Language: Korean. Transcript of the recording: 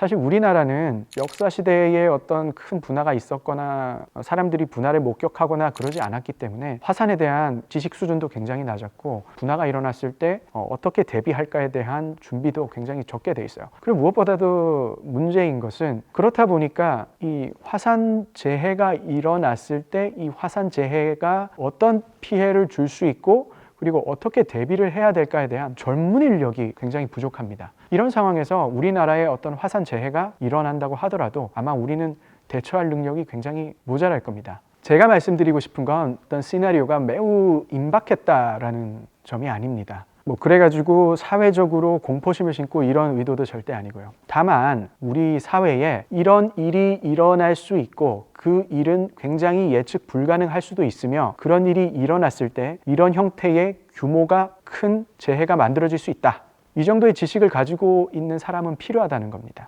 사실 우리나라는 역사 시대에 어떤 큰 분화가 있었거나 사람들이 분화를 목격하거나 그러지 않았기 때문에 화산에 대한 지식 수준도 굉장히 낮았고 분화가 일어났을 때 어, 어떻게 대비할까에 대한 준비도 굉장히 적게 돼 있어요. 그리고 무엇보다도 문제인 것은 그렇다 보니까 이 화산 재해가 일어났을 때 이 화산 재해가 어떤 피해를 줄 수 있고 그리고 어떻게 대비를 해야 될까에 대한 전문 인력이 굉장히 부족합니다. 이런 상황에서 우리나라의 어떤 화산 재해가 일어난다고 하더라도 아마 우리는 대처할 능력이 굉장히 모자랄 겁니다. 제가 말씀드리고 싶은 건 어떤 시나리오가 매우 임박했다라는 점이 아닙니다. 뭐 그래가지고 사회적으로 공포심을 심고 이런 의도도 절대 아니고요. 다만 우리 사회에 이런 일이 일어날 수 있고 그 일은 굉장히 예측 불가능할 수도 있으며 그런 일이 일어났을 때 이런 형태의 규모가 큰 재해가 만들어질 수 있다. 이 정도의 지식을 가지고 있는 사람은 필요하다는 겁니다.